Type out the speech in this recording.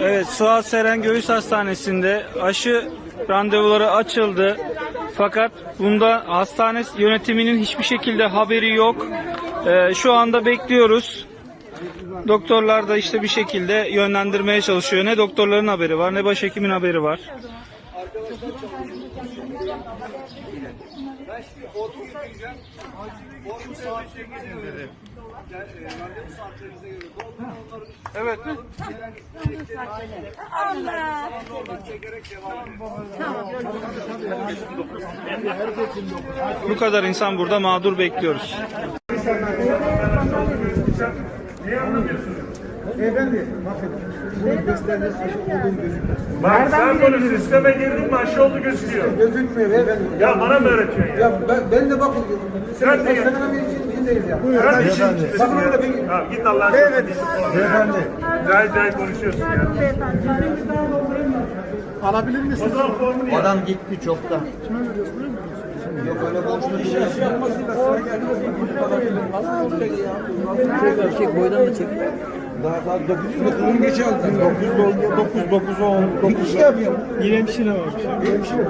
Evet, Suat Seren Göğüs Hastanesi'nde aşı randevuları açıldı. Fakat bunda hastane yönetiminin hiçbir şekilde haberi yok. Ee, şu anda bekliyoruz. Doktorlar da işte bir şekilde yönlendirmeye çalışıyor. Ne doktorların haberi var ne başhekimin haberi var. Evet. Bu kadar insan burada mağdur bekliyoruz. Beyefendi, bakın. Bunun gösterdiğiniz aşı olduğunu gözükmüyor. Bak sen bunu sisteme girdin mi oldu gözüküyor. Gözükmüyor beyefendi. Ya bana mı öğretiyorsun ya? Ya ben, ben de bakın. Sen de- Sen hemen içindeyiz ya. Sen bir şey Bakın bir... Ya git Allah'ın Beyefendi. Beyefendi. Cahil cahil konuşuyorsun ya. Alabilir misin? O zaman formunu yap. Adam gitti çoktan. Yok öyle borçlu bir şey yok. Çek boydan da çek. Daha daha 900 dokunun geç aldı. 9 doldu. 9 9 10 9. Bir kişi yapıyor. Yine bir şey var. Bir şey var.